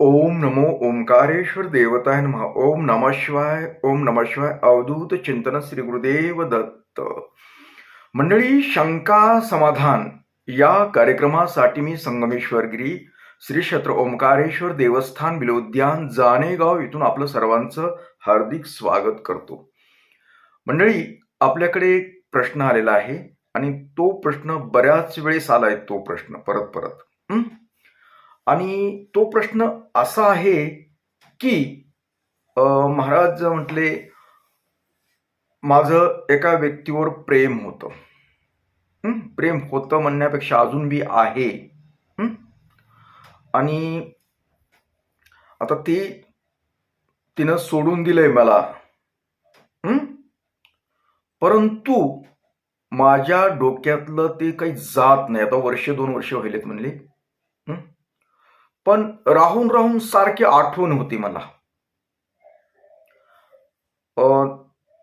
ओम नमो ओंकारेश्वर देवताय नमः ओम नमः शिवाय ओम नमः शिवाय अवधूत चिंतन श्री गुरुदेव दत्त। मंडळी शंका समाधान या कार्यक्रमासाठी मी संगमेश्वरगिरी श्री क्षेत्र ओंकारेश्वर देवस्थान बिलोद्यान जानेगाव इथून आपलं सर्वांचं हार्दिक स्वागत करतो। मंडळी आपल्याकडे एक प्रश्न आलेला आहे आणि तो प्रश्न बऱ्याच वेळेस आलाय तो प्रश्न परत परत हम्म आणि तो प्रश्न असा आहे की महाराज म्हटले माझं एका व्यक्तीवर प्रेम होतं. प्रेम होतं म्हणण्यापेक्षा अजून बी आहे. आणि आता ती तिनं सोडून दिलंय मला. परंतु माझ्या डोक्यातलं ते काही जात नाही. आता वर्ष दोन वर्ष व्हायलेत म्हणले. पण राहून राहून सारखी आठवण होती मला.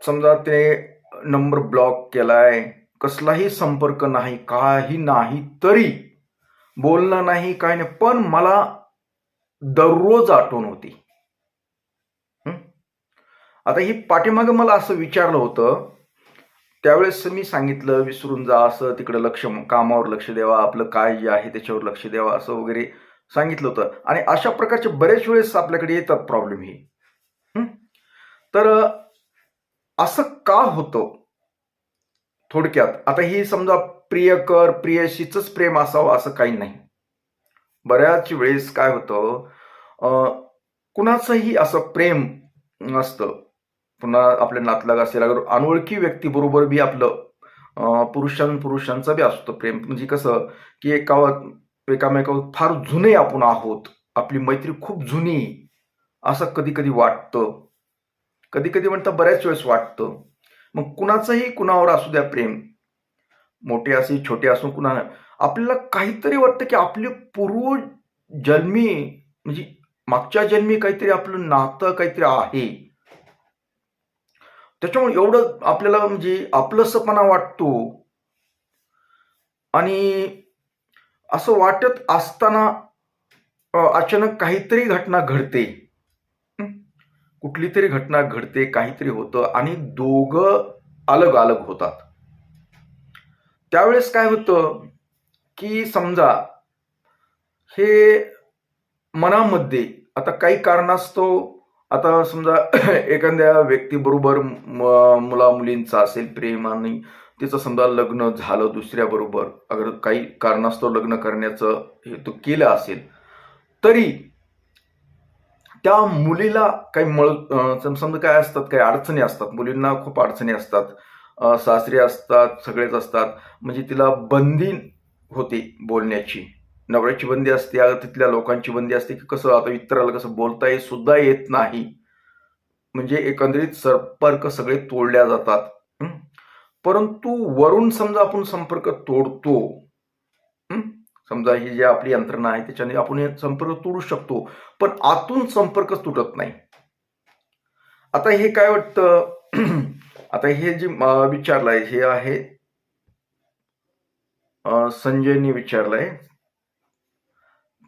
समजा ते नंबर ब्लॉक केलाय कसलाही संपर्क नाही काही नाही तरी बोलणं नाही काही नाही पण मला दररोज आठवण होती. आता ही पाठीमागे मला असं विचारलं होतं त्यावेळेस मी सांगितलं विसरून जा असं तिकडे लक्ष कामावर लक्ष द्यावा आपलं काय जे आहे त्याच्यावर लक्ष द्यावा असं वगैरे. सांगितलं होतं. आणि अशा प्रकारचे बरेच वेळेस आपल्याकडे येतात प्रॉब्लेम हे. तर असं का होतं? थोडक्यात. आता ही समजा प्रियकर प्रियशीच प्रेम असावं असं काही नाही. बऱ्याच वेळेस काय होतं कुणाचंही असं प्रेम असतं पुन्हा आपल्या नातलग असेल अगर अनोळखी व्यक्तीबरोबर बी आपलं पुरुषां पुरुषांचं बी असतं प्रेम. म्हणजे कसं की एका एकामेकावर फार जुने आपण आहोत. आपली मैत्री खूप जुनी. असं कधी कधी वाटतं. कधी कधी म्हणतं बऱ्याच वेळेस वाटतं. मग कुणाचंही कुणावर असू द्या प्रेम. मोठे असे छोटे असो कुणा आपल्याला काहीतरी वाटतं की आपले पूर्व जन्मी म्हणजे मागच्या जन्मी काहीतरी आपलं नातं काहीतरी आहे. त्याच्यामुळे एवढं आपल्याला म्हणजे आपलंसपणा वाटतो. आणि असं वाटत असताना अचानक काहीतरी घटना घडते. कुठली तरी घटना घडते काहीतरी होतं आणि दोघं अलग अलग होतात. त्यावेळेस काय होतं की समजा हे मनामध्ये आता काही कारणास्तव आता समजा एखाद्या व्यक्तीबरोबर मुला मुलींचा असेल प्रेम आणि तिचं समजा लग्न झालं दुसऱ्या बरोबर अगर काही कारणास्तव लग्न करण्याचं हेतू केलं असेल तरी त्या मुलीला काही मळ सम- समजा काय असतात काही अडचणी असतात मुलींना खूप अडचणी असतात सासरे असतात सगळेच असतात म्हणजे तिला बंदी होते बोलण्याची. नवऱ्याची बंदी असते तिथल्या लोकांची बंदी असते की कसं आता इतराला कसं बोलता येत सुद्धा येत नाही. म्हणजे एकंदरीत संपर्क सगळे तोडल्या जातात. परंतु वरून समजा आपण संपर्क तोडतो समजा ही जी आपली यंत्रणा आहे त्याच्याने आपण हे संपर्क तोडू शकतो पण आतून संपर्क तुटत नाही. आता हे काय वाटतं? आता हे जे विचारलंय हे आहे संजयने विचारलंय.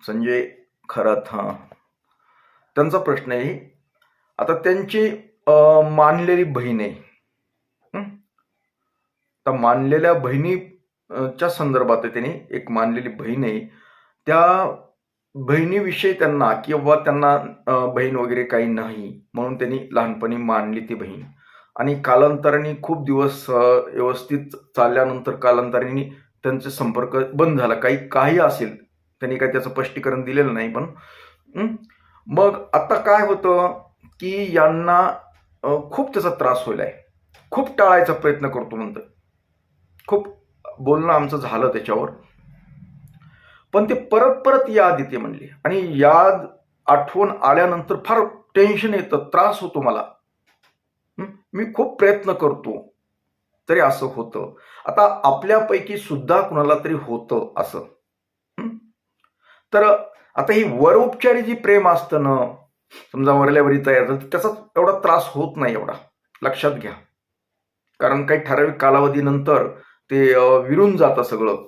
संजय खरात हा त्यांचा प्रश्न आहे आता त्यांची मानलेली बहीण आहे. त्या मानलेल्या बहिणी च्या संदर्भात त्यांनी एक मानलेली बहीण आहे. त्या बहिणीविषयी त्यांना किंवा त्यांना बहीण वगैरे काही नाही म्हणून त्यांनी लहानपणी मानली ती बहीण. आणि कालांतराने खूप दिवस व्यवस्थित चालल्यानंतर कालांतराने त्यांचे संपर्क बंद झाला. काही काही असेल त्यांनी काही त्याचं स्पष्टीकरण दिलेलं नाही पण मग आता काय होतं की यांना खूप त्याचा त्रास होईल खूप टाळायचा प्रयत्न करतो म्हणतं खूप बोलणं आमचं झालं त्याच्यावर. पण ते परत परत याद येते म्हणले. आणि याद आठवण आल्यानंतर फार टेन्शन येतं त्रास होतो मला. मी खूप प्रयत्न करतो तरी असं होतं. आता आपल्यापैकी सुद्धा कुणाला तरी होतं असं. तर आता ही वरोपचारी जी प्रेम असतं ना समजा वरल्यावरी तयार झालं त्याचा एवढा त्रास होत नाही एवढा. लक्षात घ्या. कारण काही ठराविक कालावधीनंतर ते विरून जातं सगळं.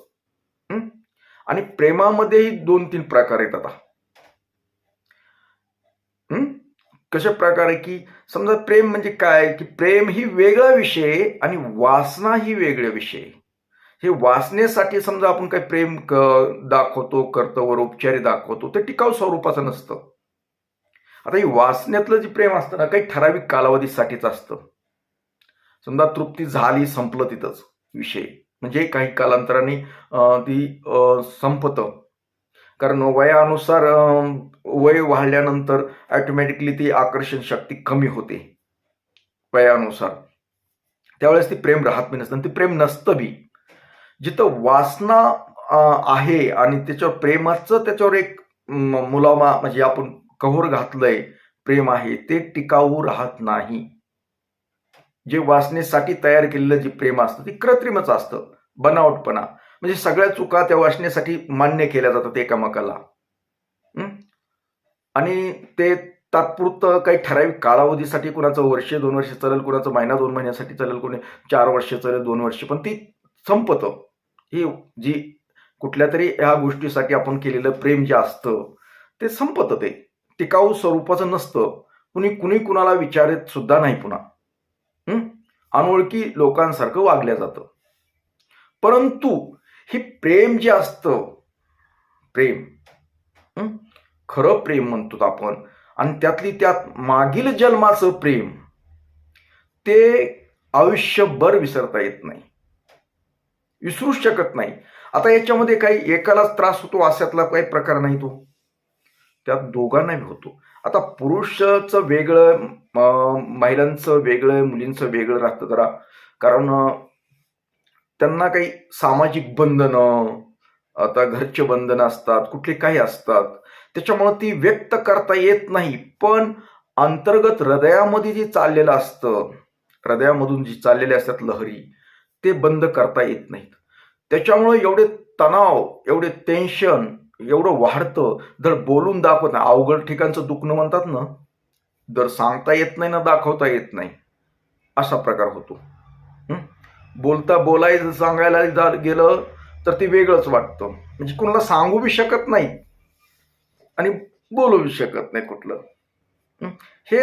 आणि प्रेमामध्येही दोन तीन प्रकार आहेत आता. कशा प्रकारे की समजा प्रेम म्हणजे काय? की प्रेम ही वेगळा विषय आणि वासना ही वेगळा विषय. हे वासनेसाठी समजा आपण काही प्रेम दाखवतो कर्तव्य उपचारी दाखवतो ते टिकाऊ स्वरूपाचं नसतं. आता ही वासनेतलं जे प्रेम असतं ना काही ठराविक कालावधीसाठीच असतं. समजा तृप्ती झाली संपलं तिथंच. विषय. म्हणजे काही कालांतराने ती संपतं. कारण वयानुसार वय वाढल्यानंतर ऑटोमॅटिकली ती आकर्षण शक्ती कमी होते. वयानुसार. त्यावेळेस ती प्रेम राहत बी नसतं. आणि ती प्रेम नसतं बी. जिथं वासना आहे आणि त्याच्यावर प्रेमाचं त्याच्यावर एक मुलामा म्हणजे आपण कहोर घातलंय प्रेम आहे ते टिकाऊ राहत नाही. जे वासनेसाठी तयार केलेलं जे प्रेम असतं ते कृत्रिमच असतं. बनावटपणा. म्हणजे सगळ्या चुका त्या वासनेसाठी मान्य केल्या जातात एकामेकाला. आणि ते तात्पुरतं काही ठराविक कालावधीसाठी कुणाचं वर्ष दोन वर्ष चालेल कुणाचं महिना दोन महिन्यासाठी चालेल कोणी चार वर्ष चालेल दोन वर्ष. पण ती संपतं. ही जी कुठल्या तरी ह्या गोष्टीसाठी आपण केलेलं प्रेम जे असतं ते संपतं ते. टिकाऊ स्वरूपाचं नसतं. कुणी कुणी कुणाला विचारत सुद्धा नाही पुन्हा. अनोळखी लोकांसारखं वागल्या जातं. परंतु हे प्रेम जे असतं प्रेम खरं प्रेम म्हणतो आपण आणि त्यातली त्यात मागील जन्माचं प्रेम ते आयुष्यभर विसरता येत नाही. विसरू शकत नाही. आता याच्यामध्ये काही एकालाच त्रास होतो अशातला काही प्रकार नाही तो. त्यात दोघांनाही होतो आता पुरुषाचं वेगळं महिलांचं वेगळं मुलींचं वेगळं राहतं जरा. कारण त्यांना काही सामाजिक बंधनं आता घरचे बंधनं असतात कुठले काही असतात. त्याच्यामुळे ती व्यक्त करता येत नाही. पण अंतर्गत हृदयामध्ये जे चाललेलं असतं हृदयामधून जी चाललेले असतात लहरी ते बंद करता येत नाहीत. त्याच्यामुळे एवढे तणाव एवढे टेन्शन एवढं वाढतं. जर बोलून दाखवत नाही अवघड ठिकाणचं दुखणं म्हणतात ना जर सांगता येत नाही ना दाखवता येत नाही असा प्रकार होतो. बोलता बोलायचं सांगायला जा- गेलं तर ते वेगळंच वाटतं. म्हणजे कोणाला सांगू बी शकत नाही आणि बोलू बी शकत नाही कुठलं. हे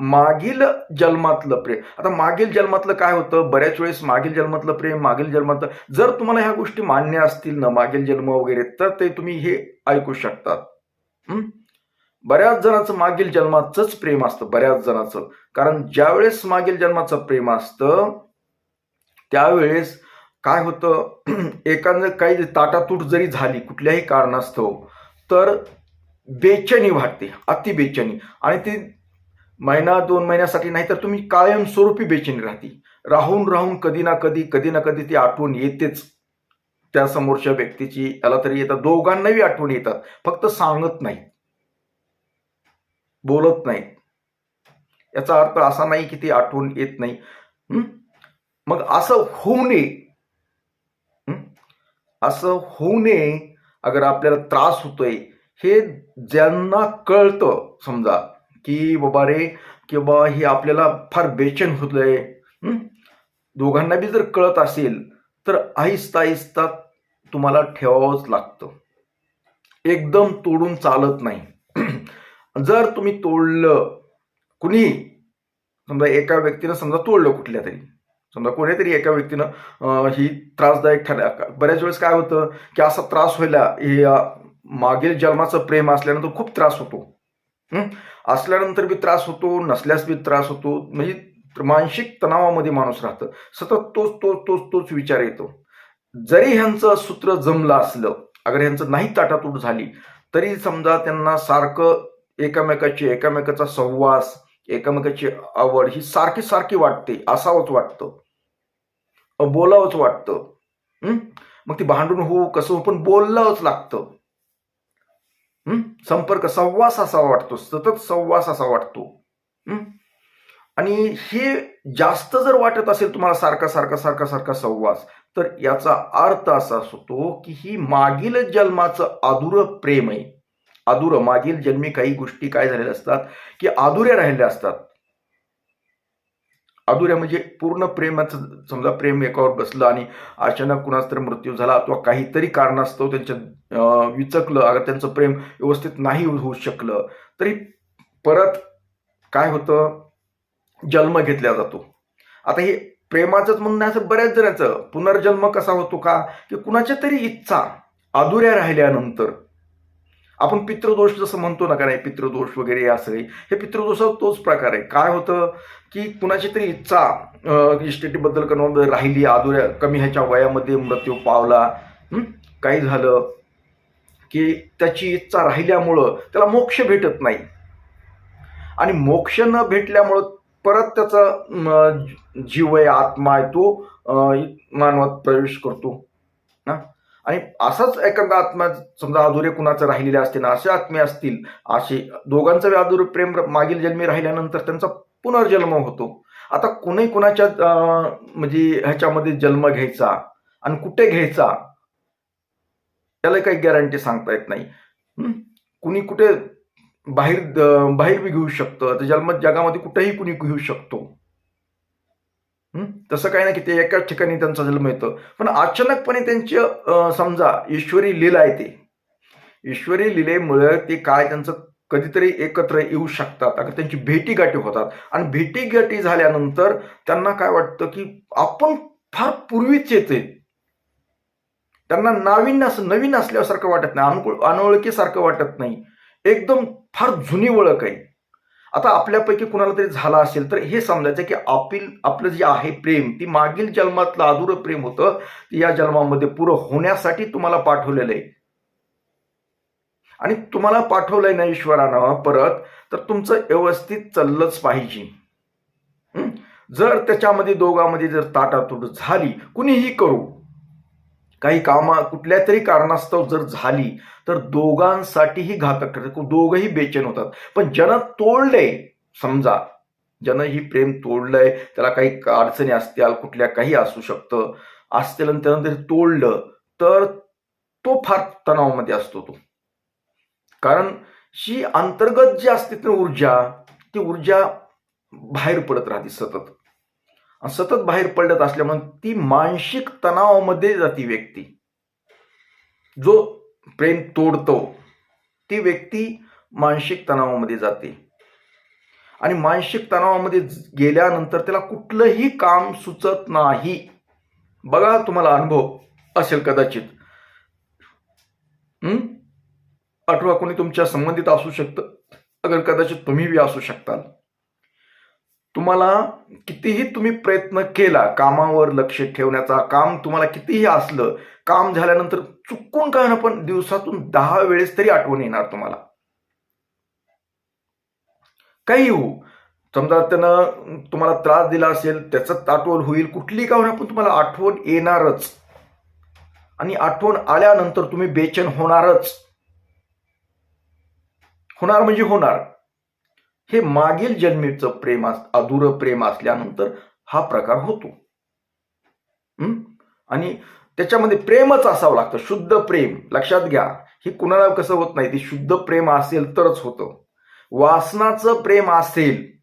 मागील जन्मातलं प्रेम. आता मागील जन्मातलं काय होतं? बऱ्याच वेळेस मागील जन्मातलं प्रेम मागील जन्मातलं जर तुम्हाला ह्या गोष्टी मान्य असतील ना मागील जन्म वगैरे तर ते तुम्ही हे ऐकू शकतात. बऱ्याच जणांचं मागील जन्माचंच प्रेम असतं बऱ्याच जणांचं. कारण ज्यावेळेस मागील जन्माचं प्रेम असतं त्यावेळेस काय होतं? एखादं काही ताटातूट जरी झाली कुठल्याही कारणास्तव तर बेचैनी वाटते अति बेचैनी आणि ती महिना दोन महिन्यासाठी नाही तर तुम्ही कायमस्वरूपी बेचैनी राहते. राहून राहून कधी ना कधी कधी ना कधी ती आठवण येतेच. त्या समोरच्या व्यक्तीची याला तरी येतात दोघांनाही आठवण येतात. फक्त सांगत नाही बोलत नाही याचा अर्थ असा नाही की ती आठवण येत नाही. मग असं होऊ नये. असं होऊ नये. अगर आपल्याला त्रास होतोय हे ज्यांना कळतं समजा की बाबा रे की बाबा हे आपल्याला फार बेचैन होतंय. आहे दोघांना बी जर कळत असेल तर आहिस्ता आहिस्ता तुम्हाला ठेवावंच लागतं. एकदम तोडून चालत नाही. जर तुम्ही तोडलं कुणी? समजा एका व्यक्तीनं समजा तोडलं कुठल्या तरी. समजा कोणीतरी एका व्यक्तीनं ही त्रासदायक ठरल्या. बऱ्याच वेळेस काय होतं की असा त्रास व्हायला हे मागील जन्माचं प्रेम असल्यानंतर खूप त्रास होतो. असल्यानंतर बी त्रास होतो नसल्यास बी त्रास होतो. म्हणजे मानसिक तणावामध्ये माणूस राहतं. सतत तोच तोच तोच तोच विचार येतो. जरी ह्यांचं सूत्र जमलं असलं अगर ह्यांचं नाही ताटातूट झाली तरी समजा त्यांना सारखं एकामेकाची एकामेकाचा सहवास एकामेकाची आवड ही सारखी सारखी वाटते असावंच वाटतं. बोलावंच वाटतं. मग ती भांडून होऊ कसं होऊ पण बोलावंच लागतं. संपर्क संवास असा वाटतो सतत संवास असा वाटतो. आणि हे जास्त जर वाटत असेल तुम्हाला सारखा सारखा सारखा सारखा संवास तर याचा अर्थ असा होतो की ही मागील जन्माचं अधुर प्रेम आहे. अधुर मागील जन्मी काही गोष्टी काय झालेल्या असतात की अधुऱ्या राहिल्या असतात. अधुऱ्या म्हणजे पूर्ण प्रेमाचं समजा प्रेम एकावर बसलं आणि अचानक कुणाचा तरी मृत्यू झाला अथवा काहीतरी कारणास्तव त्यांच्या विचकलं अगर त्यांचं प्रेम व्यवस्थित नाही होऊ शकलं तरी परत काय होतं? जन्म घेतला जातो. आता हे प्रेमाचंच म्हणणं असं बऱ्याच जणांचं. पुनर्जन्म कसा होतो का? की कुणाच्या तरी इच्छा अधुऱ्या राहिल्यानंतर आपण पितृदोष जसं म्हणतो ना का नाही पितृदोष वगैरे असं हे पितृदोषाचा तोच प्रकार आहे. काय होतं की कुणाची तरी इच्छा इस्टेटीबद्दल करणं राहिली अधुऱ्या कमी ह्याच्या वयामध्ये मृत्यू पावला काही झालं की त्याची इच्छा राहिल्यामुळं त्याला मोक्ष भेटत नाही. आणि मोक्ष न भेटल्यामुळं परत त्याचा जीव आहे आत्मा आहे तो मानवात प्रवेश करतो. ना आणि असंच एखादा आत्मा समजा अधुरे कुणाचं राहिलेले असते ना असे आत्मे असतील असे दोघांचं अधुरे प्रेम मागील जन्मी राहिल्यानंतर त्यांचा पुनर्जन्म होतो. आता कोणी कुणाच्या म्हणजे ह्याच्यामध्ये जन्म घ्यायचा आणि कुठे घ्यायचा त्याला काही गॅरंटी सांगता येत नाही. कुणी कुठे बाहेर बाहेर बी घेऊ शकतं तर जन्म जगामध्ये कुठेही कुणी घेऊ शकतो. तसं काही नाही की ते एकाच ठिकाणी त्यांचा जन्म येतो. पण अचानकपणे त्यांची समजा ईश्वरी लीला आहे ते. ईश्वरी लिलेमुळे ते काय त्यांचं कधीतरी एकत्र येऊ शकतात. आणि त्यांची भेटीगाठी होतात. आणि भेटीगाठी झाल्यानंतर त्यांना काय वाटतं की आपण फार पूर्वीच येते त्यांना नाविन्य असं नवीन असल्यासारखं वाटत नाही. अनुकूळ अनोळखीसारखं वाटत नाही. एकदम फार जुनी ओळख आहे. आता आपल्यापैकी कुणाला तरी झाला असेल तर हे समजायचं की आपील आपलं जे आहे प्रेम ती मागील जन्मातलं अधुरं प्रेम होतं या जन्मामध्ये पुरं होण्यासाठी तुम्हाला पाठवलेलं आहे. आणि तुम्हाला पाठवलंय ना ईश्वरानं परत तर तुमचं व्यवस्थित चाललंच पाहिजे. जर त्याच्यामध्ये दोघांमध्ये जर ताटातूट झाली कुणीही करू काही कामा कुठल्या तरी कारणास्तव जर झाली तर दोघांसाठीही घातक ठरते दोघंही बेचैन होतात. पण ज्यानं तोडलंय समजा ज्यानं ही प्रेम तोडलंय त्याला काही अडचणी असतील कुठल्या काही असू शकतं असतील आणि त्यानं जर तोडलं तर तो फार तणावामध्ये असतो तो. कारण ही अंतर्गत जी असते ती ऊर्जा ती ऊर्जा बाहेर पडत राहते सतत. सतत बाहेर पडत असल्यामुळे ती मानसिक तणावामध्ये जाती व्यक्ती. जो प्रेम तोडतो ती व्यक्ती मानसिक तणावामध्ये जाते. आणि मानसिक तणावामध्ये गेल्यानंतर त्याला कुठलंही काम सुचत नाही. बघा तुम्हाला अनुभव असेल कदाचित. हं? अथवा कोणी तुमच्या संबंधित असू शकतं. अगर कदाचित तुम्ही बी असू शकताल. तुम्हाला कितीही तुम्ही प्रयत्न केला कामावर लक्ष ठेवण्याचा काम तुम्हाला कितीही असलं काम झाल्यानंतर चुकून काय ना पण दिवसातून दहा वेळेस तरी आठवण येणार तुम्हाला. काही होऊ समजा त्यानं तुम्हाला त्रास दिला असेल त्याचं आठवण होईल कुठली का होणार पण तुम्हाला आठवण येणारच. आणि आठवण आल्यानंतर तुम्ही बेचैन होणारच. होणार म्हणजे होणार. हे मागील जन्मीचं प्रेम अस- अधुरं प्रेम असल्यानंतर हा प्रकार होतो. आणि त्याच्यामध्ये प्रेमच असावं लागतं. शुद्ध प्रेम. लक्षात घ्या. हे कुणाला कसं होत नाही? ते शुद्ध प्रेम असेल तरच होतं. वासनाचं प्रेम असेल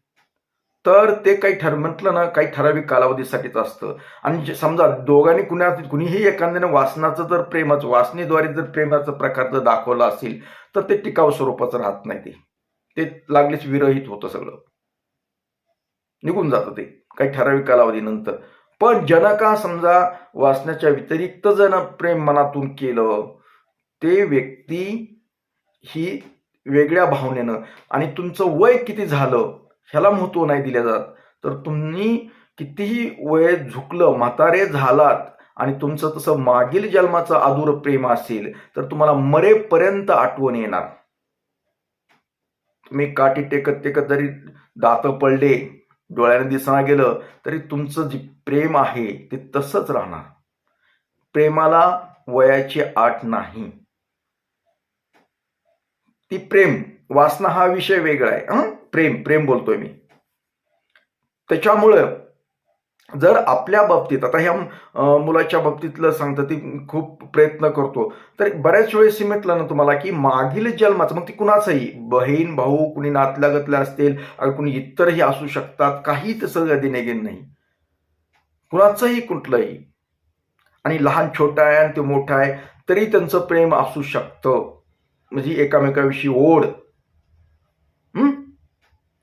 तर ते काही ठर म्हटलं ना काही ठराविक कालावधीसाठीच असतं. आणि समजा दोघांनी कुणा कुणीही एखाद्याने वासनाचं जर प्रेमच वासनेद्वारे जर प्रेमाचं प्रकार जर दाखवला असेल तर ते टिकाऊ स्वरूपाचं राहत नाही ते. ते लागलीच विरहित होतं सगळं. निघून जातं ते काही ठराविक कालावधीनंतर. पण जनका समजा वाचण्याच्या व्यतिरिक्त जण प्रेम मनातून केलं ते व्यक्ती ही वेगळ्या भावनेनं आणि तुमचं वय किती झालं ह्याला महत्त्व नाही दिलं जात. तर तुम्ही कितीही वय झुकलं म्हातारे झालात आणि तुमचं तसं मागील जन्माचं अधूर प्रेम असेल तर तुम्हाला मरेपर्यंत आठवण येणार. तुम्ही काठी टेकत टेकत जरी दात पडले डोळ्याने दिसना गेलं तरी तुमचं जे प्रेम आहे ते तसंच राहणार. प्रेमाला वयाची आठ नाही. ती प्रेम वासना हा विषय वेगळा आहे. प्रेम प्रेम बोलतोय मी. त्याच्यामुळं जर आपल्या बाबतीत आता ह्या मुलाच्या बाबतीतलं सांगतं ती खूप प्रयत्न करतो तर बऱ्याच वेळेस म्हटलं ना तुम्हाला की मागील जन्माचं मग ती कुणाचंही बहीण भाऊ कुणी नातलागतल्या असतील आणि कुणी इतरही असू शकतात काही तसं देणे नाही. कुणाचंही कुठलंही. आणि लहान छोटा आहे आणि ते मोठा आहे तरी त्यांचं प्रेम असू शकतं. म्हणजे एकामेकाविषयी ओढ.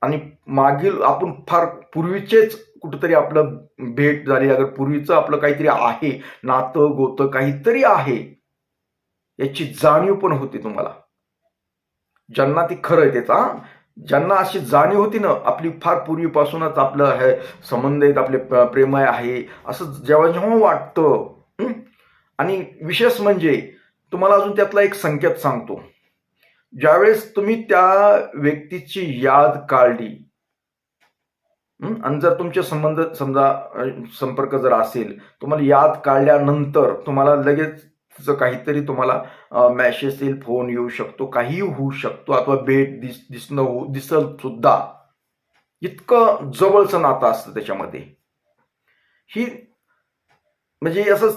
आणि मागील आपण फार पूर्वीचेच कुठंतरी आपलं भेट झाली अगर पूर्वीचं आपलं काहीतरी आहे नातं गोतं काहीतरी आहे याची जाणीव पण होती तुम्हाला. ज्यांना ती खरं आहे त्याचा ज्यांना अशी जाणीव होती ना आपली फार पूर्वीपासूनच आपलं हे संबंध आहेत आपले प्रेम प्रेमय आहे असं जेव्हा जेव्हा वाटतं आणि विशेष म्हणजे तुम्हाला अजून त्यातला एक संकेत सांगतो. ज्यावेळेस तुम्ही त्या व्यक्तीची याद काढली आणि जर तुमचे संबंध समजा संपर्क जर असेल तुम्हाला याद काढल्यानंतर तुम्हाला लगेच काहीतरी तुम्हाला मॅसेज येईल फोन येऊ शकतो काहीही होऊ शकतो अथवा भेट दिस दिसणं होऊ दिसल सुद्धा. इतकं जवळचं नातं असतं त्याच्यामध्ये. ही म्हणजे असं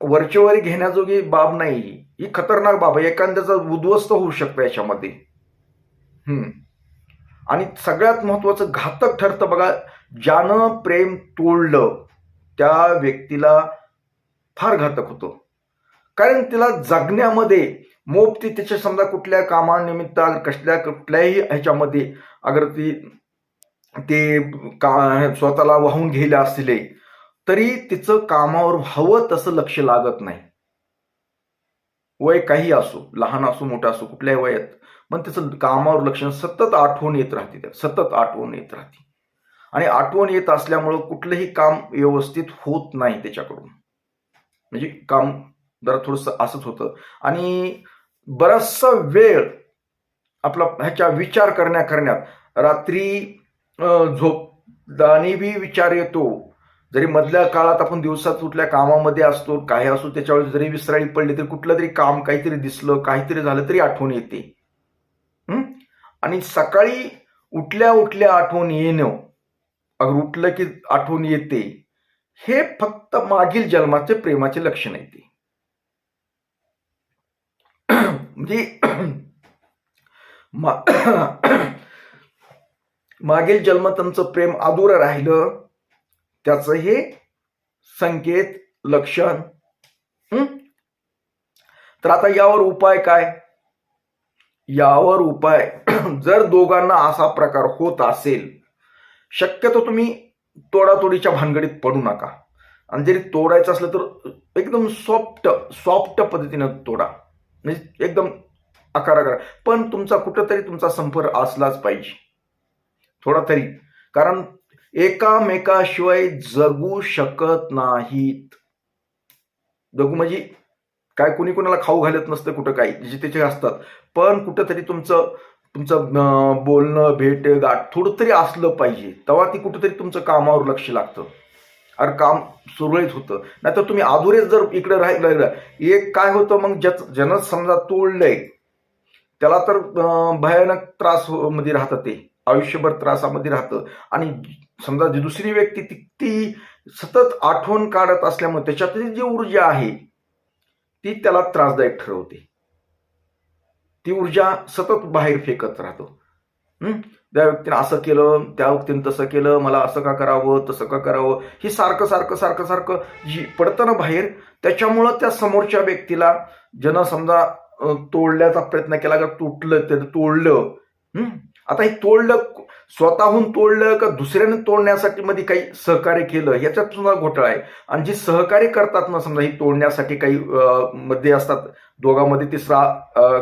वरचेवरी घेण्याजोगी बाब नाही. ही. खतरनाक बाब आहे. एखाद्याचा उद्ध्वस्त होऊ शकतो याच्यामध्ये. आणि सगळ्यात महत्वाचं घातक ठरतं बघा ज्यानं प्रेम तोडलं त्या व्यक्तीला फार घातक होतं. कारण तिला जगण्यामध्ये मोपती तिच्या समजा कुठल्या कामानिमित्त कसल्या कुठल्याही ह्याच्यामध्ये अगर ती ते का स्वतःला वाहून गेले असले तरी तिचं कामावर हवं तसं लक्ष लागत नाही. वय काही असो लहान असो मोठं असो कुठल्याही वयात पण त्याचं कामावर लक्ष सतत आठवण येत राहते त्या सतत आठवण येत राहते. आणि आठवण येत असल्यामुळं कुठलंही काम व्यवस्थित होत नाही त्याच्याकडून. म्हणजे काम जरा थोडस असंच होतं. आणि बराचसा वेळ आपला ह्याच्या विचार करण्या करण्यात रात्री झोप झोपतानी बी विचार येतो. जरी मधल्या काळात आपण दिवसात कुठल्या कामामध्ये असतो काही असो त्याच्यावेळेस जरी विसराळी पडली तरी कुठलं तरी काम काहीतरी दिसलं काहीतरी झालं तरी आठवण येते. आणि सकाळी उठल्या उठल्या आठवण येणं अगर उठलं की आठवण येते हे फक्त मागील जन्माचे प्रेमाचे लक्षण आहे ते. म्हणजे मागील जन्म त्यांचं प्रेम अधुरं राहिलं त्याचं हे संकेत लक्षण. तर आता यावर उपाय काय? यावर उपाय. जर दोघांना असा प्रकार होत असेल शक्यतो तुम्ही तोडातोडीच्या भानगडीत पडू नका. आणि जरी तोडायचं असलं तर एकदम सॉफ्ट सॉफ्ट पद्धतीनं तोडा. म्हणजे एकदम आकार करा पण तुमचा कुठंतरी तुमचा संपर्क असलाच पाहिजे. थोडा तरी कारण एकामेकाशिवाय जगू शकत नाहीत. जगू म्हणजे काय कुणी कुणाला खाऊ घालत नसतं कुठं काही जे त्याचे असतात. पण कुठंतरी तुमचं तुमचं बोलणं भेट गाठ थोडं तरी असलं पाहिजे. तेव्हा ती कुठंतरी तुमचं कामावर लक्ष लागतं. अरे काम सुरळीत होतं. नाहीतर तुम्ही अधुरेच जर इकडे राहिलं एक काय होतं मग ज्याच ज्यानं समजा तोडलंय त्याला तर भयानक त्रास हो- मध्ये राहतं ते. आयुष्यभर त्रासामध्ये राहतं. आणि समजा जी दुसरी व्यक्ती ती ती सतत आठवण काढत असल्यामुळे त्याच्यातली जी ऊर्जा आहे ती त्याला त्रासदायक ठरवते. ती ऊर्जा सतत बाहेर फेकत राहतो. त्या व्यक्तीने असं केलं त्या व्यक्तीनं तसं केलं मला असं का करावं तसं का करावं हे सारखं सारखं सारखं सारखं जी पडतं ना बाहेर त्याच्यामुळं त्या समोरच्या व्यक्तीला ज्यानं समजा तोडल्याचा प्रयत्न केला का तुटलं त्यानं तोडलं आता हे तोडलं स्वतःहून तोडलं का दुसऱ्याने तोडण्यासाठी मध्ये काही सहकार्य केलं याच्यात सुद्धा घोटाळा आहे. आणि जे सहकार्य करतात ना समजा ही तोडण्यासाठी काही मध्ये असतात दोघांमध्ये तिसरा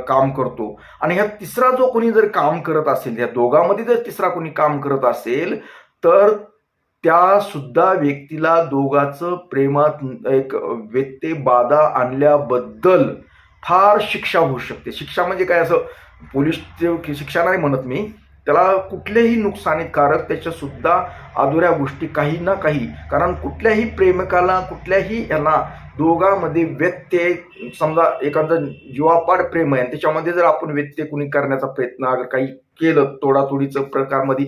काम करतो. आणि ह्या तिसरा जो कोणी जर काम करत असेल या दोघांमध्ये जर तिसरा कोणी काम करत असेल तर त्या सुद्धा व्यक्तीला दोघाचं प्रेमात एक व्यत्यय बाधा आणल्याबद्दल फार शिक्षा होऊ शकते. शिक्षा म्हणजे काय असं? पोलीस शिक्षा नाही म्हणत मी त्याला कुठलेही नुकसानीकारक त्याच्यासुद्धा अधुऱ्या गोष्टी काही ना काही कारण कुठल्याही प्रेमिकाला कुठल्याही याला दोघांमध्ये व्यत्यय समजा एखादं जीवापाड प्रेम आहे आणि त्याच्यामध्ये जर आपण व्यत्यय कुणी करण्याचा प्रयत्न अगर काही केलं तोडातोडीचं प्रकारमध्ये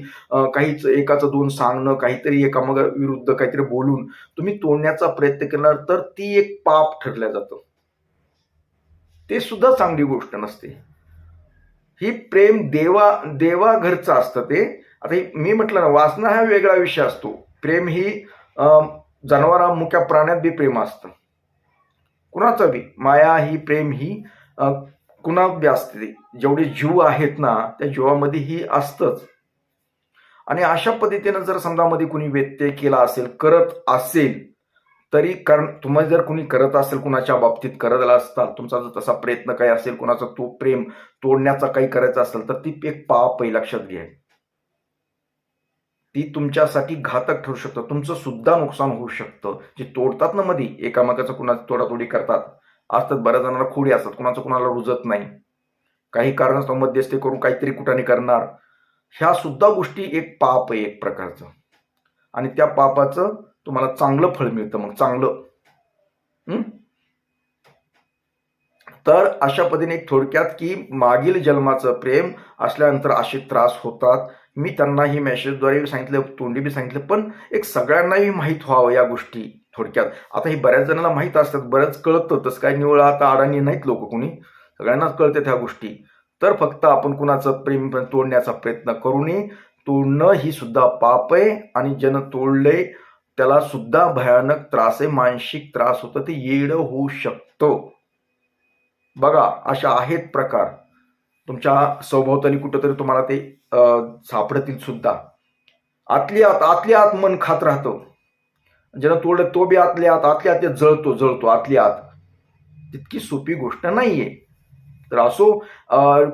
काहीच एकाचं दोन सांगणं काहीतरी एकामग विरुद्ध काहीतरी बोलून तुम्ही तोडण्याचा प्रयत्न केला तर ती एक पाप ठरल्या जातं. ते सुद्धा चांगली गोष्ट नसते. ही प्रेम देवा देवाघरचं असतं ते. आता हे मी म्हटलं ना वासना हा वेगळा विषय असतो. प्रेम ही अं, जनावरा प्राण्यात बी प्रेम असतं. कुणाचं बी. माया ही प्रेम ही कुणा बी असते जेवढे जीव आहेत ना त्या जीवामध्ये ही असतंच. आणि अशा पद्धतीनं जर समजा मध्ये कुणी व्यत्यय केला असेल करत असेल तरी कारण तुम्ही जर कुणी करत असेल कुणाच्या बाबतीत करत असताल तुमचा जर तसा प्रयत्न काही असेल कुणाचा तो प्रेम तोडण्याचा काही करायचा असेल तर ती एक पाप आहे लक्षात घ्या. ती तुमच्यासाठी घातक ठरू शकतं. तुमचं सुद्धा नुकसान होऊ शकतं. जे तोडतात ना मध्ये एकामेकाचं कुणाची तोडातोडी करतात असतात बऱ्याच जणांना खोडी असतात कुणाचं कुणाला रुजत नाही. काही कारणास्तव मध्यस्थी करून काहीतरी कुठाने करणार. ह्या सुद्धा गोष्टी एक पाप आहे एक प्रकारचं. आणि त्या पापाचं तुम्हाला चांगलं फळ मिळतं मग चांगलं. तर अशा पद्धतीने एक थोडक्यात की मागील जन्माचं प्रेम असल्यानंतर असे त्रास होतात. मी त्यांनाही मेसेजद्वारे सांगितलं तोंडी बी सांगितलं पण एक सगळ्यांनाही माहीत व्हावं या गोष्टी थोडक्यात. आता हे बऱ्याच जणांना माहीत असतात बरंच कळतं तसं काय निवळ आता अडाणी नाहीत लोक कोणी. सगळ्यांनाच कळतात ह्या गोष्टी. तर फक्त आपण कुणाचं प्रेम तोडण्याचा प्रयत्न करू नये. तोडणं ही सुद्धा पाप आहे आणि जन तोडले त्याला सुद्धा भयानक त्रास आहे मानसिक त्रास होतो. ते येडं होऊ शकतं. बघा अशा आहेत प्रकार. तुमच्या सभोवताली कुठंतरी तुम्हाला ते सापडतील सुद्धा. आतली आत आतली आत मन खात राहतं. ज्याला तोडलं तो बी आतल्या आत आतल्या आत ते जळतो जळतो आतली आत. तितकी सोपी गोष्ट नाहीये. तर असो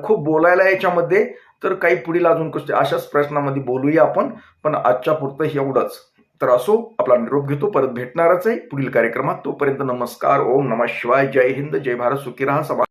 खूप बोलायला याच्यामध्ये तर काही पुढील अजून गोष्टी अशाच प्रश्नामध्ये बोलूया आपण. पण आजच्या पुरतं एवढंच. तर असो आपला निरोप घेतो परत भेटणारच आहे. पुढील कार्यक्रमात तोपर्यंत नमस्कार ओम नमः शिवाय जय हिंद जय भारत सुखी राहा सभा